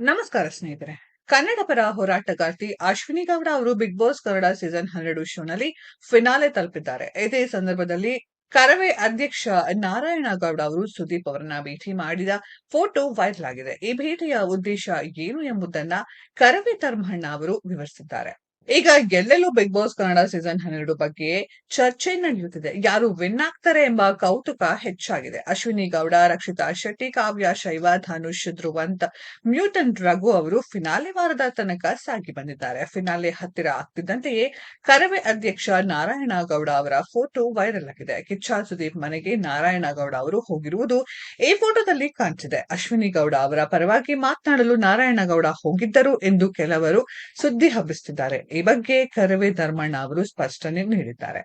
ನಮಸ್ಕಾರ ಸ್ನೇಹಿತರೆ. ಕನ್ನಡ ಪರ ಹೋರಾಟಗಾರ್ತಿ ಅಶ್ವಿನಿ ಗೌಡ ಅವರು ಬಿಗ್ ಬಾಸ್ ಕನ್ನಡ ಸೀಸನ್ ಹನ್ನೆರಡು ಶೋನಲ್ಲಿ ಫಿನಾಲೆ ತಲುಪಿದ್ದಾರೆ. ಇದೇ ಸಂದರ್ಭದಲ್ಲಿ ಕರವೇ ಅಧ್ಯಕ್ಷ ನಾರಾಯಣ ಗೌಡ ಅವರು ಸುದೀಪ್ ಅವರನ್ನ ಭೇಟಿ ಮಾಡಿದ ಫೋಟೋ ವೈರಲ್ ಆಗಿದೆ. ಈ ಭೇಟಿಯ ಉದ್ದೇಶ ಏನು ಎಂಬುದನ್ನ ಕರವೇ ತರ್ಮಣ್ಣ ಅವರು ವಿವರಿಸಿದ್ದಾರೆ. ಈಗ ಎಲ್ಲೆಲ್ಲೂ ಬಿಗ್ ಬಾಸ್ ಕನ್ನಡ ಸೀಸನ್ ಹನ್ನೆರಡು ಬಗ್ಗೆ ಚರ್ಚೆ ನಡೆಯುತ್ತಿದೆ. ಯಾರು ವಿನ್ ಆಗ್ತಾರೆ ಎಂಬ ಕೌತುಕ ಹೆಚ್ಚಾಗಿದೆ. ಅಶ್ವಿನಿ ಗೌಡ, ರಕ್ಷಿತಾ ಶೆಟ್ಟಿ, ಕಾವ್ಯ, ಶೈವ, ಧನುಷ್, ಧ್ರುವಂತ್ ಮ್ಯೂಟನ್ ರಘು ಅವರು ಫಿನಾಲೆ ವಾರದ ತನಕ ಸಾಗಿ ಬಂದಿದ್ದಾರೆ. ಫಿನಾಲೆ ಹತ್ತಿರ ಆಗ್ತಿದ್ದಂತೆಯೇ ಕರವೆ ಅಧ್ಯಕ್ಷ ನಾರಾಯಣ ಗೌಡ ಅವರ ಫೋಟೋ ವೈರಲ್ ಆಗಿದೆ. ಕಿಚ್ಚ ಸುದೀಪ್ ಮನೆಗೆ ನಾರಾಯಣ ಗೌಡ ಅವರು ಹೋಗಿರುವುದು ಈ ಫೋಟೋದಲ್ಲಿ ಕಾಣ್ತಿದೆ. ಅಶ್ವಿನಿ ಗೌಡ ಅವರ ಪರವಾಗಿ ಮಾತನಾಡಲು ನಾರಾಯಣ ಗೌಡ ಹೋಗಿದ್ದರು ಎಂದು ಕೆಲವರು ಸುದ್ದಿ ಹಬ್ಬಿಸುತ್ತಿದ್ದಾರೆ. ಈ ಬಗ್ಗೆ ಕರವೇ ಧರ್ಮಣ್ಣ ಅವರು ಸ್ಪಷ್ಟನೆ ನೀಡಿದ್ದಾರೆ.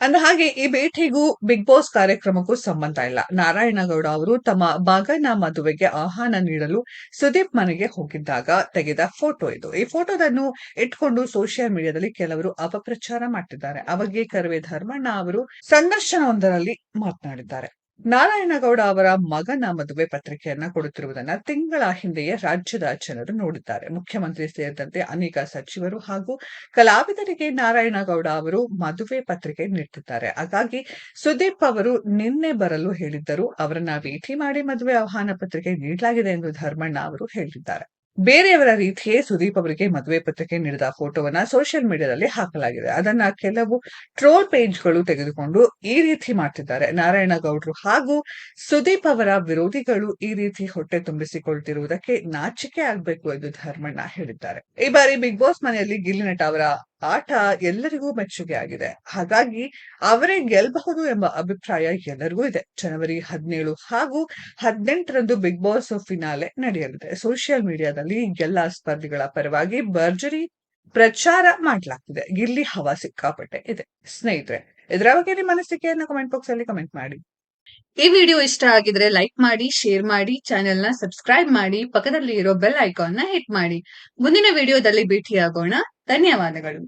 ಅಂದ ಹಾಗೆ ಈ ಭೇಟಿಗೂ ಬಿಗ್ ಬಾಸ್ ಕಾರ್ಯಕ್ರಮಕ್ಕೂ ಸಂಬಂಧ ಇಲ್ಲ. ನಾರಾಯಣಗೌಡ ಅವರು ತಮ್ಮ ಮಗನ ಮದುವೆಗೆ ಆಹ್ವಾನ ನೀಡಲು ಸುದೀಪ್ ಮನೆಗೆ ಹೋಗಿದ್ದಾಗ ತೆಗೆದ ಫೋಟೋ ಇದು. ಈ ಫೋಟೋದನ್ನು ಇಟ್ಕೊಂಡು ಸೋಷಿಯಲ್ ಮೀಡಿಯಾದಲ್ಲಿ ಕೆಲವರು ಅಪಪ್ರಚಾರ ಮಾಡಿದ್ದಾರೆ ಅವಾಗೆ ಕರವೇ ಧರ್ಮಣ್ಣ ಅವರು ಸಂದರ್ಶನವೊಂದರಲ್ಲಿ ಮಾತನಾಡಿದ್ದಾರೆ. ನಾರಾಯಣಗೌಡ ಅವರ ಮಗನ ಮದುವೆ ಪತ್ರಿಕೆಯನ್ನ ಕೊಡುತ್ತಿರುವುದನ್ನ ತಿಂಗಳ ಹಿಂದೆಯೇ ರಾಜ್ಯದ ಜನರು ನೋಡಿದ್ದಾರೆ ಮುಖ್ಯಮಂತ್ರಿ ಸೇರಿದಂತೆ ಅನೇಕ ಸಚಿವರು ಹಾಗೂ ಕಲಾವಿದರಿಗೆ ನಾರಾಯಣಗೌಡ ಅವರು ಮದುವೆ ಪತ್ರಿಕೆ ನೀಡುತ್ತಿದ್ದಾರೆ. ಹಾಗಾಗಿ ಸುದೀಪ್ ಅವರು ನಿನ್ನೆ ಬರಲು ಹೇಳಿದ್ದರು. ಅವರನ್ನ ಭೇಟಿ ಮಾಡಿ ಮದುವೆ ಆಹ್ವಾನ ಪತ್ರಿಕೆ ನೀಡಲಾಗಿದೆ ಎಂದು ಧರ್ಮಣ್ಣ ಅವರು ಹೇಳಿದ್ದಾರೆ. ಬೇರೆಯವರ ರೀತಿಯೇ ಸುದೀಪ್ ಅವರಿಗೆ ಮದುವೆ ಪತ್ರಿಕೆ ನೀಡಿದ ಫೋಟೋವನ್ನ ಸೋಷಿಯಲ್ ಮೀಡಿಯಾದಲ್ಲಿ ಹಾಕಲಾಗಿದೆ. ಅದನ್ನ ಕೆಲವು ಟ್ರೋಲ್ ಪೇಜ್ಗಳು ತೆಗೆದುಕೊಂಡು ಈ ರೀತಿ ಮಾಡ್ತಿದ್ದಾರೆ. ನಾರಾಯಣಗೌಡರು ಹಾಗೂ ಸುದೀಪ್ ಅವರ ವಿರೋಧಿಗಳು ಈ ರೀತಿ ಹೊಟ್ಟೆ ತುಂಬಿಸಿಕೊಳ್ತಿರುವುದಕ್ಕೆ ನಾಚಿಕೆ ಆಗ್ಬೇಕು ಎಂದು ಧರ್ಮಣ್ಣ ಹೇಳಿದ್ದಾರೆ. ಈ ಬಾರಿ ಬಿಗ್ ಬಾಸ್ ಮನೆಯಲ್ಲಿ ಗಿಲ್ಲಿ ನಟ ಅವರ ಆಟ ಎಲ್ಲರಿಗೂ ಮೆಚ್ಚುಗೆ ಆಗಿದೆ. ಹಾಗಾಗಿ ಅವರೇ ಗೆಲ್ಬಹುದು ಎಂಬ ಅಭಿಪ್ರಾಯ ಎಲ್ಲರಿಗೂ ಇದೆ. ಜನವರಿ ಹದಿನೇಳು ಹಾಗೂ ಹದಿನೆಂಟರಂದು ಬಿಗ್ ಬಾಸ್ ಫಿನಾಲೆ ನಡೆಯಲಿದೆ. ಸೋಷಿಯಲ್ ಮೀಡಿಯಾದಲ್ಲಿ ಎಲ್ಲಾ ಸ್ಪರ್ಧಿಗಳ ಪರವಾಗಿ ಭರ್ಜರಿ ಪ್ರಚಾರ ಮಾಡಲಾಗ್ತಿದೆ. ಇಲ್ಲಿ ಹವಾ ಸಿಕ್ಕಾಪಟ್ಟೆ ಇದೆ. ಸ್ನೇಹಿತರೆ, ಇದರ ಬಗ್ಗೆ ನಿಮ್ಮ ಅನಿಸಿಕೆಯನ್ನ ಕಮೆಂಟ್ ಬಾಕ್ಸ್ ಅಲ್ಲಿ ಕಮೆಂಟ್ ಮಾಡಿ. ಈ ವಿಡಿಯೋ ಇಷ್ಟ ಆಗಿದ್ರೆ ಲೈಕ್ ಮಾಡಿ, ಶೇರ್ ಮಾಡಿ ಚಾನೆಲ್ನ ಸಬ್ಸ್ಕ್ರೈಬ್ ಮಾಡಿ ಪಕ್ಕದಲ್ಲಿ ಇರೋ ಬೆಲ್ ಐಕಾನ್ನ ಹಿಟ್ ಮಾಡಿ. ಮುಂದಿನ ವಿಡಿಯೋದಲ್ಲಿ ಭೇಟಿಯಾಗೋಣ. ಧನ್ಯವಾದಗಳು